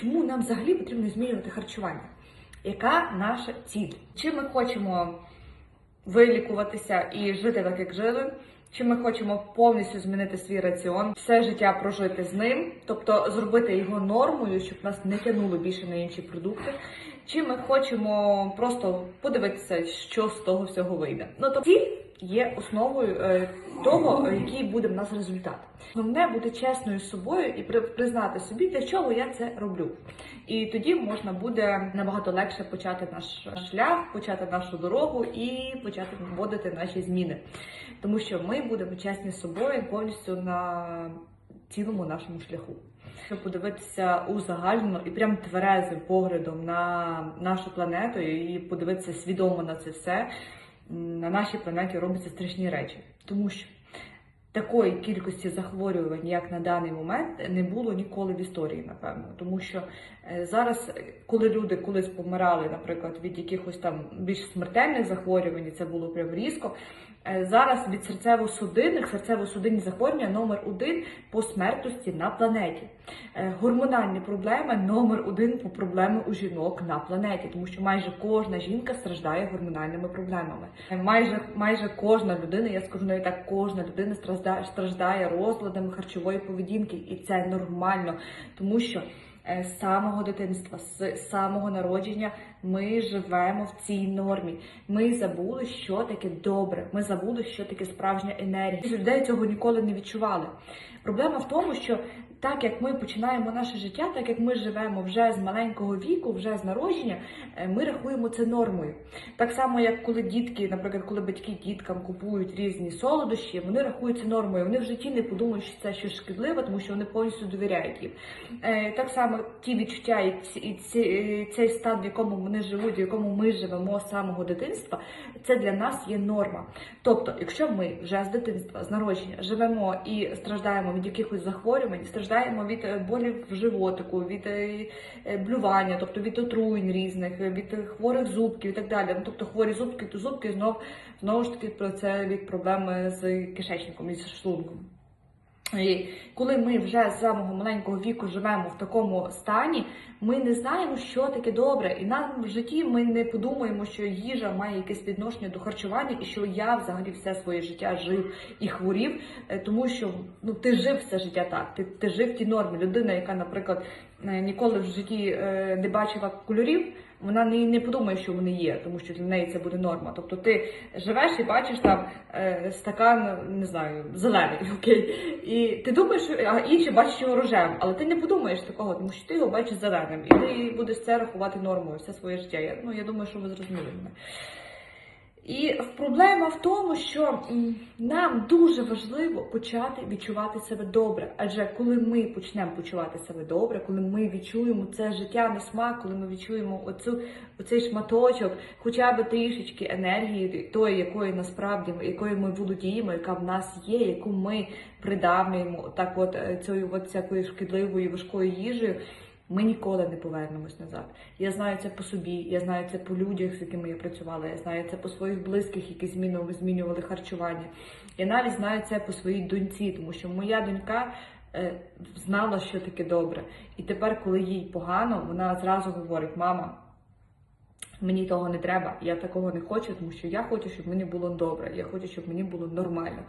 Чому нам взагалі потрібно змінювати харчування? Яка наша ціль? Чи ми хочемо вилікуватися і жити так, як жили? Чи ми хочемо повністю змінити свій раціон, все життя прожити з ним, тобто зробити його нормою, щоб нас не тягнуло більше на інші продукти? Чи ми хочемо просто подивитися, що з того всього вийде? Ну тобто ціль є основою е, того, який буде в нас результат. Головне бути чесною з собою і при- признати собі, для чого я це роблю. І тоді можна буде набагато легше почати наш шлях, почати нашу дорогу і почати вводити наші зміни. Тому що ми будемо чесні з собою повністю на цілому нашому шляху. Щоб подивитися узагальнено і прям тверезим поглядом на нашу планету і подивитися свідомо на це все, на нашій планеті робиться страшні речі. Тому що такої кількості захворювань, як на даний момент, не було ніколи в історії, напевно. Тому що е, зараз, е, коли люди колись помирали, наприклад, від якихось там більш смертельних захворювань, це було прям різко. е, Зараз від серцево-судинних, серцево-судинні захворювання номер один по смертності на планеті. Гормональні проблеми номер один по проблеми у жінок на планеті, тому що майже кожна жінка страждає гормональними проблемами. Майже майже кожна людина, я скажу навіть так, кожна людина страждає, страждає розладами харчової поведінки, і це нормально, тому що. е, З самого дитинства, з самого народження ми живемо в цій нормі. Ми забули, що таке добре. Ми забули, що таке справжня енергія. Людей цього ніколи не відчували. Проблема в тому, що так як ми починаємо наше життя, так як ми живемо вже з маленького віку, вже з народження, е, ми рахуємо це нормою. Так само, як коли дітки, наприклад, коли батьки діткам купують різні солодощі, вони рахують це нормою. Вони в житті не подумають, що це щось шкідливе, тому що вони повністю довіряють їм. Е, Так само ті відчуття і і цей стан, в якому вони живуть, в якому ми живемо з самого дитинства, це для нас є норма. Тобто, якщо ми вже з дитинства, з народження живемо і страждаємо від якихось захворювань, страждаємо від е, болів в животику, від е, е, блювання, тобто від отруєнь різних, від хворих зубків і так далі. Ну, тобто хворі зубки, то зубки знов знову ж таки про це від проблеми з кишечником і з шлунком. І коли ми вже з самого маленького віку живемо в такому стані, ми не знаємо, що таке добре, і нам в житті ми не подумаємо, що їжа має якесь відношення до харчування, і що я взагалі все своє життя жив і хворів, е, тому що ну ти жив все життя так. Ти, ти жив в норми. Людина, яка, наприклад, ніколи в житті е, не бачила кольорів. Вона не, не подумає, що вони є, тому що для неї це буде норма. Тобто ти живеш і бачиш там е, стакан, не знаю, зелений, окей. І ти думаєш, а інші бачать його рожевим, але ти не подумаєш такого, тому що ти його бачиш зеленим, і ти будеш це рахувати нормою все своє життя. Я, ну я думаю, що ви зрозуміли мене. І проблема в тому, що нам дуже важливо почати відчувати себе добре. Адже коли ми почнемо почувати себе добре, коли ми відчуємо це життя на смак, коли ми відчуємо оцю, оцей шматочок, хоча б трішечки енергії, тої, якої насправді якою ми володіємо, яка в нас є, яку ми придавлюємо так, от е, цією от всякою шкідливою важкою їжею. Ми ніколи не повернемось назад. Я знаю це по собі, я знаю це по людях, з якими я працювала, я знаю це по своїх близьких, які змінювали, змінювали харчування. Я навіть знаю це по своїй доньці, тому що моя донька е, знала, що таке добре. І тепер, коли їй погано, вона зразу говорить: мама. Мені того не треба, я такого не хочу, тому що я хочу, щоб мені було добре. Я хочу, щоб мені було нормально.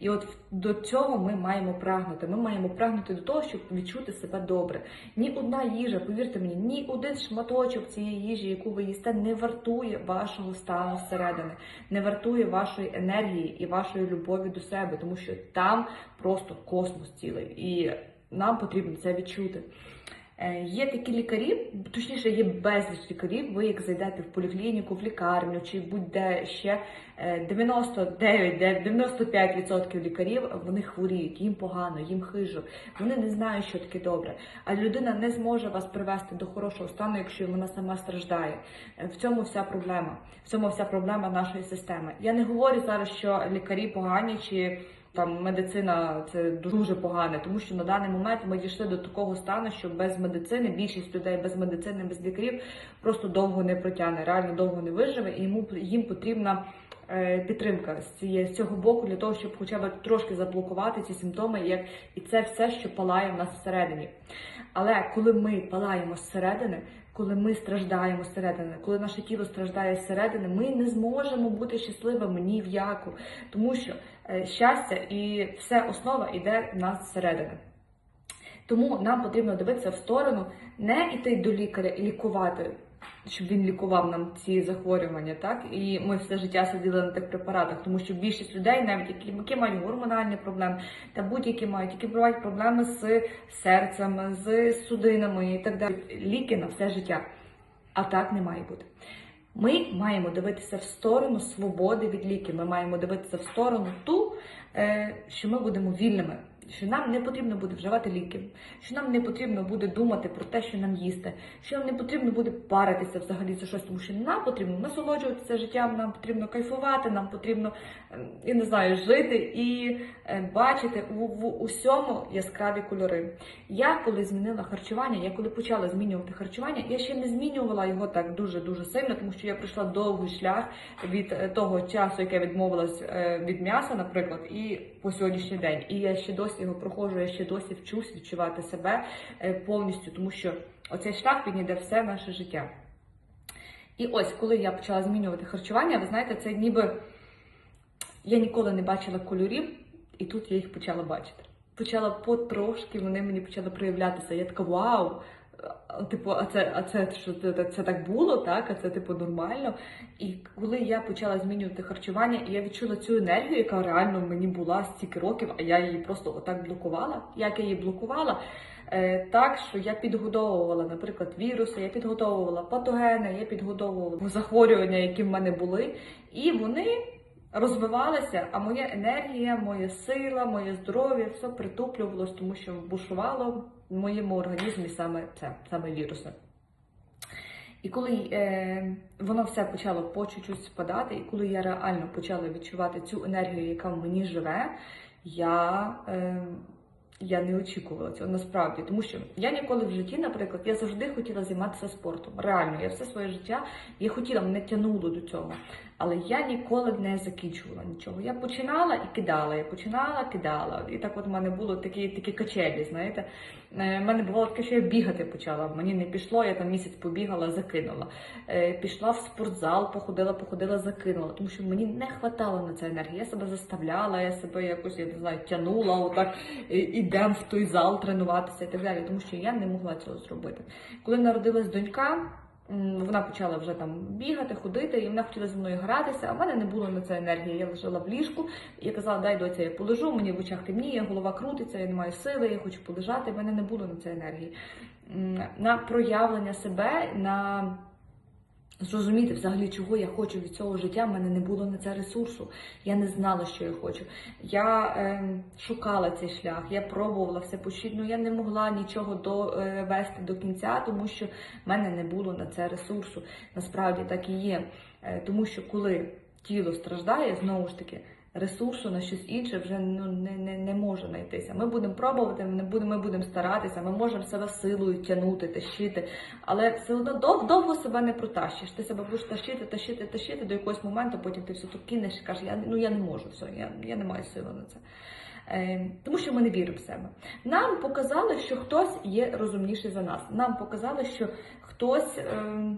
І от до цього ми маємо прагнути. Ми маємо прагнути до того, щоб відчути себе добре. Ні одна їжа, повірте мені, ні один шматочок цієї їжі, яку ви їсте, не вартує вашого стану зсередини, не вартує вашої енергії і вашої любові до себе, тому що там просто космос цілий, і нам потрібно це відчути. Е, Є такі лікарі, точніше, є безліч лікарів. Ви як зайдете в поліклініку, в лікарню чи будь-де ще е, 99, 95% лікарів вони хворіють, їм погано, їм хижо. Вони не знають, що таке добре. А людина не зможе вас привести до хорошого стану, якщо вона сама страждає. Е, В цьому вся проблема. В цьому вся проблема нашої системи. Я не говорю зараз, що лікарі погані чи там медицина це дуже погане, тому що на даний момент ми дійшли до такого стану, що без медицини більшість людей без медицини, без лікарів просто довго не протягне, реально довго не виживе, і йому їм потрібна підтримка з цієї з цього боку для того, щоб хоча б трошки заблокувати ці симптоми, як і це все, що палає в нас всередині. Але коли ми палаємо зсередини, коли ми страждаємо зсередини, коли наше тіло страждає зсередини, ми не зможемо бути щасливими ні в яку, тому що е, щастя і все основа йде в нас зсередини. Тому нам потрібно дивитися в сторону, не йти до лікаря і лікувати, щоб він лікував нам ці захворювання, так і ми все життя сиділи на тих препаратах, тому що більшість людей, навіть які, які мають гормональні проблеми, та будь-які мають, які мають проблеми з серцем, з судинами і так далі. Ліки на все життя. А так не має бути. Ми маємо дивитися в сторону свободи від ліків. Ми маємо дивитися в сторону ту, е, що ми будемо вільними, що нам не потрібно буде вживати ліків, що нам не потрібно буде думати про те, що нам їсти, що нам не потрібно буде паритися взагалі за щось, тому що нам потрібно насолоджуватися життям, нам потрібно кайфувати, нам потрібно е, я не знаю, жити і е, бачити у, в усьому яскраві кольори. Я коли змінила харчування, я коли почала змінювати харчування, я ще не змінювала його так дуже дуже сильно, тому що я пройшла довгий шлях від е, того часу, яке відмовилась е, від м'яса, наприклад, і по сьогоднішній день. І я ще досі його проходжу, я ще досі вчусь відчувати себе е, повністю, тому що оцей шлях він йде все наше життя. І ось, коли я почала змінювати харчування, ви знаєте, це ніби я ніколи не бачила кольорів, і тут я їх почала бачити. Почала потрошки, вони мені почали проявлятися. Я така вау! Типу, а це, а це що це, це так було, так? А це типу нормально. І коли я почала змінювати харчування, і я відчула цю енергію, яка реально мені була стільки років, а я її просто отак блокувала. Як я її блокувала? Е, так, що я підгодовувала, наприклад, віруси, я підготовувала патогени, я підготовувала захворювання, які в мене були, і вони розвивалися, а моя енергія, моя сила, моє здоров'я все притуплювалось, тому що бушувало в моєму організмі саме це, саме віруси. І коли е, воно все почало по чуть-чуть спадати, і коли я реально почала відчувати цю енергію, яка в мені живе, я, е, я не очікувала цього насправді. Тому що я ніколи в житті, наприклад, я завжди хотіла займатися спортом. Реально, я все своє життя я хотіла, мене тянуло до цього. Але я ніколи не закінчувала нічого. Я починала і кидала, я починала, кидала. І так от в мене було такі такі качелі, знаєте. Е, В мене бувало таке, що я бігати почала. Мені не пішло, я там місяць побігала, закинула. Е, Пішла в спортзал, походила, походила, закинула. Тому що мені не хватало на це енергії. Я себе заставляла, я себе якось, я не знаю, тянула, отак ідем в той зал тренуватися і так далі. Тому що я не могла цього зробити. Коли народилась донька. Вона почала вже там бігати, ходити, і вона хотіла зі мною гратися, а в мене не було на це енергії. Я лежала в ліжку і казала, дай доця, я полежу, мені в очах темніє, голова крутиться, я не маю сили, я хочу полежати. В мене не було на це енергії. На проявлення себе, на зрозуміти взагалі, чого я хочу від цього життя, в мене не було на це ресурсу. Я не знала, що я хочу. Я е, шукала цей шлях, я пробувала все почти, я не могла нічого довести до кінця, тому що в мене не було на це ресурсу. Насправді так і є. Е, тому що коли тіло страждає, знову ж таки. Ресурсу на щось інше вже ну не, не, не може знайтися. Ми будемо пробувати, ми будемо, ми старатися, ми можемо себе силою тягнути, тащити, але все одно дов, довго себе не протащиш. Ти себе будеш тащити, тащити, тащити до якогось моменту, потім ти все тут кинеш і кажеш, я ну я не можу все, я, я не маю сили на це. Е, тому що ми не віримо в себе. Нам показали, що хтось є розумніший за нас. Нам показали, що хтось. Е,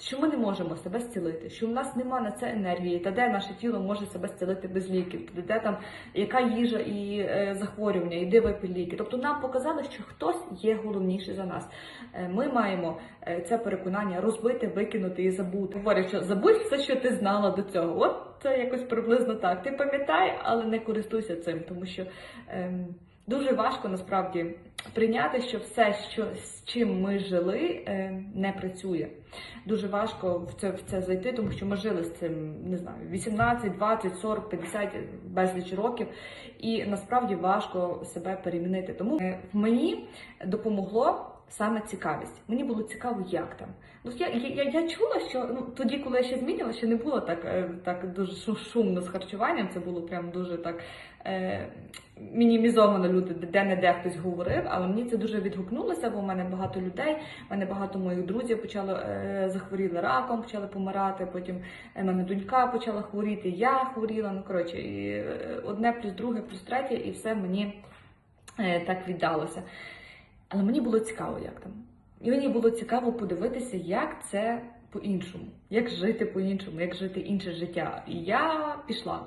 що ми не можемо себе зцілити, що в нас нема на це енергії, та де наше тіло може себе зцілити без ліків, де, де там яка їжа і е, захворювання, і де випий ліки. Тобто нам показали, що хтось є головніший за нас. Е, ми маємо е, це переконання розбити, викинути і забути. Говорять, що забудь все, що ти знала до цього. От це якось приблизно так. Ти пам'ятай, але не користуйся цим, тому що. Е, Дуже важко насправді прийняти, що все, що з чим ми жили, е, не працює. Дуже важко в це в це зайти, тому що ми жили з цим не знаю 18, 20, 40, 50, безліч років, і насправді важко себе перемінити. Тому е, мені допомогло саме цікавість. Мені було цікаво, як там. Ну я, я, я, чула, що ну тоді, коли я ще змінювала, ще не було так, е, так дуже шумно з харчуванням. Це було прям дуже так мінімізовано. Люди де не де хтось говорив, але мені це дуже відгукнулося, бо в мене багато людей. в мене багато моїх друзів почали е, захворіли раком, почали помирати. Потім е, мене донька почала хворіти. Я хворіла. Ну коротше, і е, одне плюс друге, плюс третє, і все мені е, так віддалося. Але мені було цікаво, як там. І мені було цікаво подивитися, як це по-іншому, як жити по-іншому, як жити інше життя. І я пішла.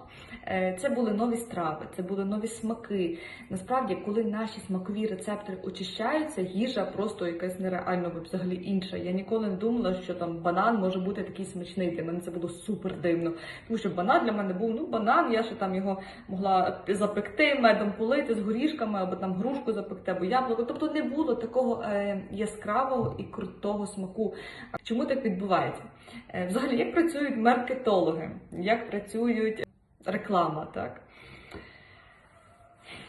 Е, Це були нові страви, це були нові смаки. Насправді, коли наші смакові рецептори очищаються, їжа просто якась нереально взагалі інша. Я ніколи не думала, що там банан може бути такий смачний. Для мене це було супер дивно. Тому що банан для мене був ну банан, я ще там його могла запекти, медом полити з горішками, або там грушку запекти, або яблуко. Тобто не було такого е, яскравого і крутого смаку. Чому так відбувається? Е, взагалі, як працюють маркетологи, як працюють реклама, так?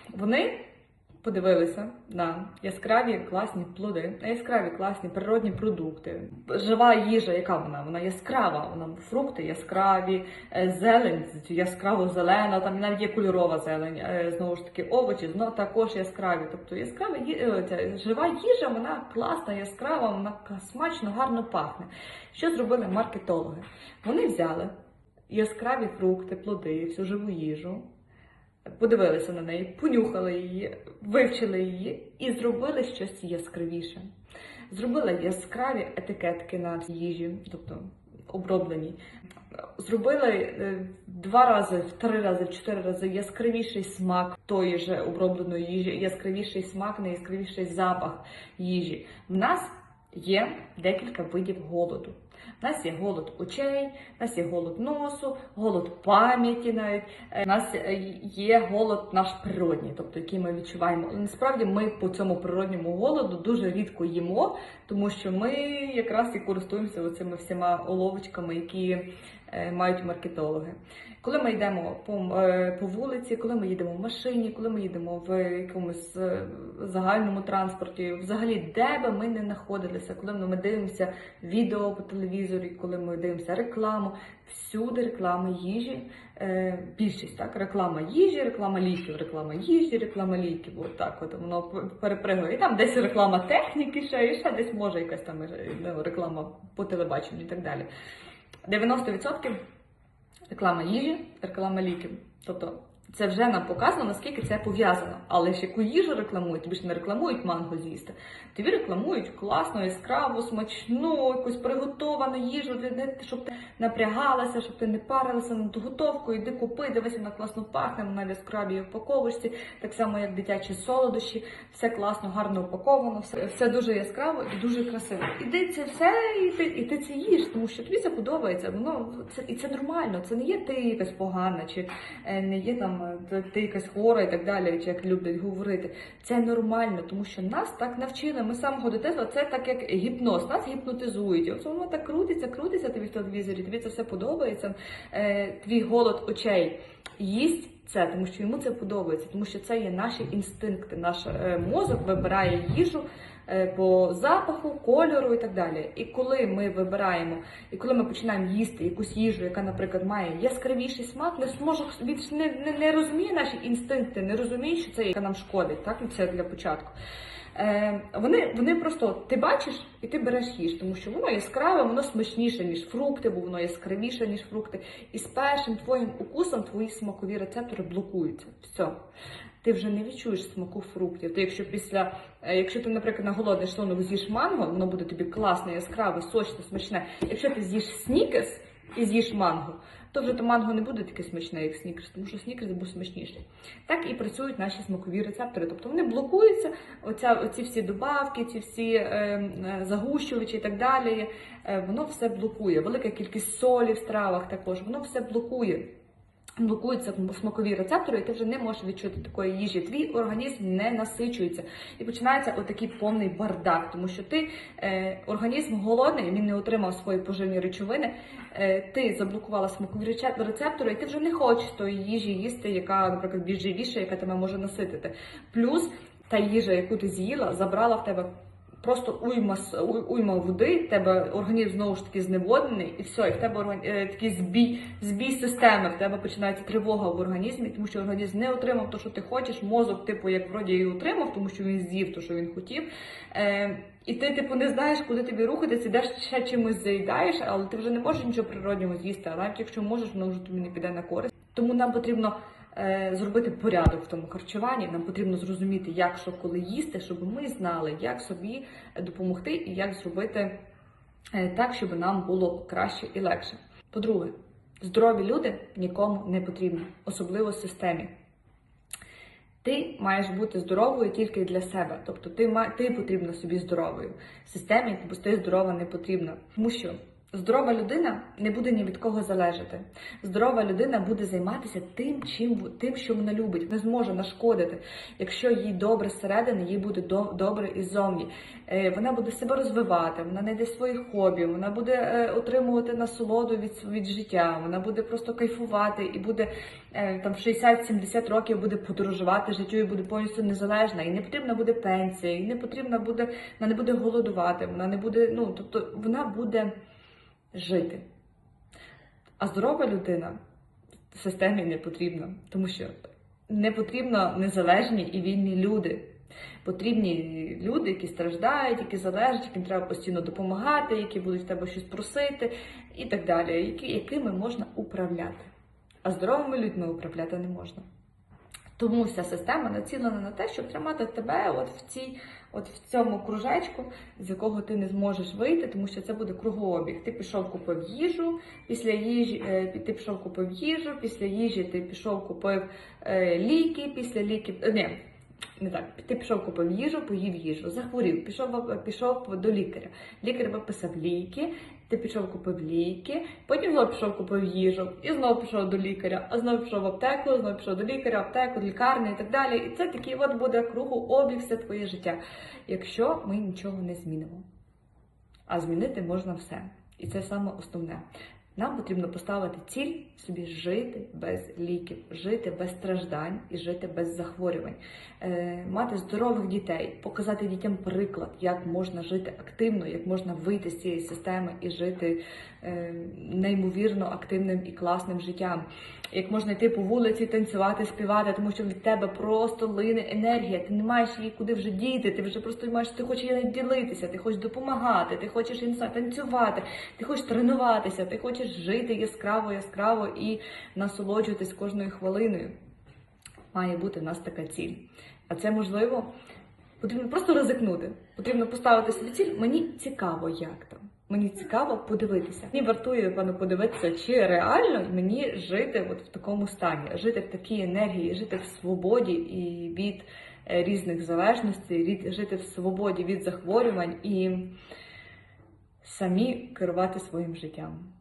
Вони подивилися на яскраві класні плоди, на яскраві класні природні продукти. Жива їжа, яка вона? Вона яскрава, вона фрукти яскраві, е, зелень яскраво зелена, там навіть є кольорова зелень, е, знову ж таки, овочі знову також яскраві. Тобто яскрава е, ця жива їжа, вона класна, яскрава, вона смачно, гарно пахне. Що зробили маркетологи? Вони взяли яскраві фрукти, плоди, всю живу їжу, подивилися на неї, понюхали її, вивчили її і зробили щось яскравіше. Зробили яскраві етикетки на їжі, тобто оброблені. Зробили е, два рази, в три рази, в чотири рази яскравіший смак тої ж обробленої їжі, яскравіший смак, найяскравіший запах їжі. В нас є декілька видів голоду. У нас є голод очей, у нас є голод носу, голод пам'яті навіть. Е, У нас е, є голод наш природній, тобто який ми відчуваємо. Насправді ми по цьому природньому голоду дуже рідко їмо, тому що ми якраз і користуємося оцими всіма уловочками, які е, мають маркетологи. Коли ми йдемо по, е, по вулиці, коли ми їдемо в машині, коли ми їдемо в якомусь е, загальному транспорті, взагалі де би ми не знаходилися, коли ми дивимося відео по телевізорі, коли ми дивимося рекламу, всюди реклама їжі, е, більшість так, реклама їжі, реклама ліків, реклама їжі, реклама ліків. От так от воно перепригує. І там десь реклама техніки, ще і ще десь може якась там е, ну, реклама по телебаченню і так далі. 90% реклама їжі, реклама ліків. Тобто це вже нам показано, наскільки це пов'язано. Але ж яку їжу рекламують, тобі ж не рекламують манго з'їсти. Тобі рекламують класну, яскраву, смачну, якусь приготовану їжу, щоб ти напрягалася, щоб ти не парилася над готовкою, іди купи, дивися, вона класно пахне, вона в яскравій упаковочці, так само як дитячі солодощі, все класно, гарно упаковано, все, все дуже яскраво і дуже красиво. Іди це все, і ти, і ти це їш, тому що тобі це подобається. Воно це і це нормально. Це не є ти якась погана, чи е, не є там ти- якась хвора і так далі, як люблять говорити. Це нормально, тому що нас так навчили. Ми з самого дитинства це так як гіпноз, нас гіпнотизують. От воно так крутиться, крутиться тобі в телевізорі, тобі це все подобається. Е, твій голод очей їсть. Це тому, що йому це подобається, тому що це є наші інстинкти. Наш е, мозок вибирає їжу по запаху, кольору і так далі. І коли ми вибираємо, і коли ми починаємо їсти якусь їжу, яка, наприклад, має яскравіший смак, мозок собі не, не, не розуміє наші інстинкти, не розуміє, що це яка нам шкодить. Так, Ну, це для початку. Е, вони, вони просто ти бачиш і ти береш їж, тому що воно яскраве, воно смачніше, ніж фрукти, бо воно яскравіше, ніж фрукти. І з першим твоїм укусом твої смакові рецептори блокуються. Все. Ти вже не відчуєш смаку фруктів. Ти якщо після, е, якщо ти, наприклад, на голодний шлунок з'їш манго, воно буде тобі класне, яскраве, сочне, смачне. Якщо ти з'їш снікерс і з'їш манго, то вже то манго не буде таке смачне, як снікерс, тому що снікерс був смачніший. Так і працюють наші смакові рецептори. Тобто вони блокуються, оця, оці всі добавки, ці всі е, е, загущувачі і так далі. Е, воно все блокує. Велика кількість солі в стравах також, воно все блокує. Блокуються смакові рецептори, і ти вже не можеш відчути такої їжі. Твій організм не насичується. І починається отакий повний бардак, тому що ти е, організм голодний, він не отримав свої поживні речовини. Е, ти заблокувала смакові рецептори, і ти вже не хочеш тої їжі їсти, яка, наприклад, більш живіша, яка тебе може наситити. Плюс та їжа, яку ти з'їла, забрала в тебе просто уйма, уйма води, тебе організм знову ж таки зневоднений, і все, і в тебе е, такий збій, збій системи, в тебе починається тривога в організмі, тому що організм не отримав те, що ти хочеш, мозок, типу, як вроді і отримав, тому що він з'їв те, що він хотів. Е, і ти, типу, не знаєш, куди тобі рухатися, йдеш ще чимось заїдаєш, але ти вже не можеш нічого природнього з'їсти, а навіть якщо можеш, воно вже тобі не піде на користь. Тому нам потрібно зробити порядок в тому харчуванні. Нам потрібно зрозуміти, як що коли їсти, щоб ми знали, як собі допомогти і як зробити е, так, щоб нам було краще і легше. По-друге, здорові люди нікому не потрібні, особливо системі. Ти маєш бути здоровою тільки для себе. Тобто ти ти потрібна собі здоровою. Системі ти здорова не потрібна. Тому що здорова людина не буде ні від кого залежати. Здорова людина буде займатися тим, чим тим, що вона любить, не зможе нашкодити. Якщо їй добре зсередини, їй буде добре і ззовні. Е, Вона буде себе розвивати, вона знайде свої хобі, вона буде е, отримувати насолоду від, від життя, вона буде просто кайфувати і буде е, там в 60-70 років буде подорожувати життю і буде повністю незалежна. І не потрібна буде пенсія, і не потрібна буде, вона не буде голодувати, вона не буде, ну тобто вона буде жити. А здорова людина в системі не потрібна, тому що не потрібно незалежні і вільні люди. Потрібні люди, які страждають, які залежать, яким треба постійно допомагати, які будуть в тебе щось просити і так далі, які, якими можна управляти. А здоровими людьми управляти не можна. Тому вся система націлена на те, щоб тримати тебе от в цій, от в цьому кружечку, з якого ти не зможеш вийти, тому що це буде кругообіг. Ти пішов купив їжу, після їжі е, ти пішов купив їжу, після їжі ти пішов купив е, ліки, після ліків. е, Ні, не так. Ти пішов купив їжу, поїв їжу, захворів, пішов, пішов до лікаря. Лікар виписав ліки, ти пішов купив ліки, потім знову пішов купив їжу, і знову пішов до лікаря, а знову пішов в аптеку, знову пішов до лікаря, аптеку, лікарню і так далі. І це такий от буде кругообіг все твоє життя, якщо ми нічого не змінимо. А змінити можна все. І це саме основне. Нам потрібно поставити ціль собі жити без ліків, жити без страждань і жити без захворювань, е, мати здорових дітей, показати дітям приклад, як можна жити активно, як можна вийти з цієї системи і жити е, неймовірно активним і класним життям. Як можна йти по вулиці, танцювати, співати, тому що від тебе просто лине енергія. Ти не маєш її куди вже діти. Ти вже просто маєш, ти хочеш її ділитися, ти хочеш допомагати, ти хочеш знаю, танцювати, ти хочеш тренуватися, ти хочеш жити яскраво, яскраво і насолоджуватись кожною хвилиною. Має бути в нас така ціль. А це можливо. Потрібно просто ризикнути. Потрібно поставити собі ціль. Мені цікаво, як там. Мені цікаво подивитися. Мені вартує пану подивитися, чи реально мені жити от в такому стані, жити в такій енергії, жити в свободі і від е, різних залежностей, жити в свободі від захворювань і самі керувати своїм життям.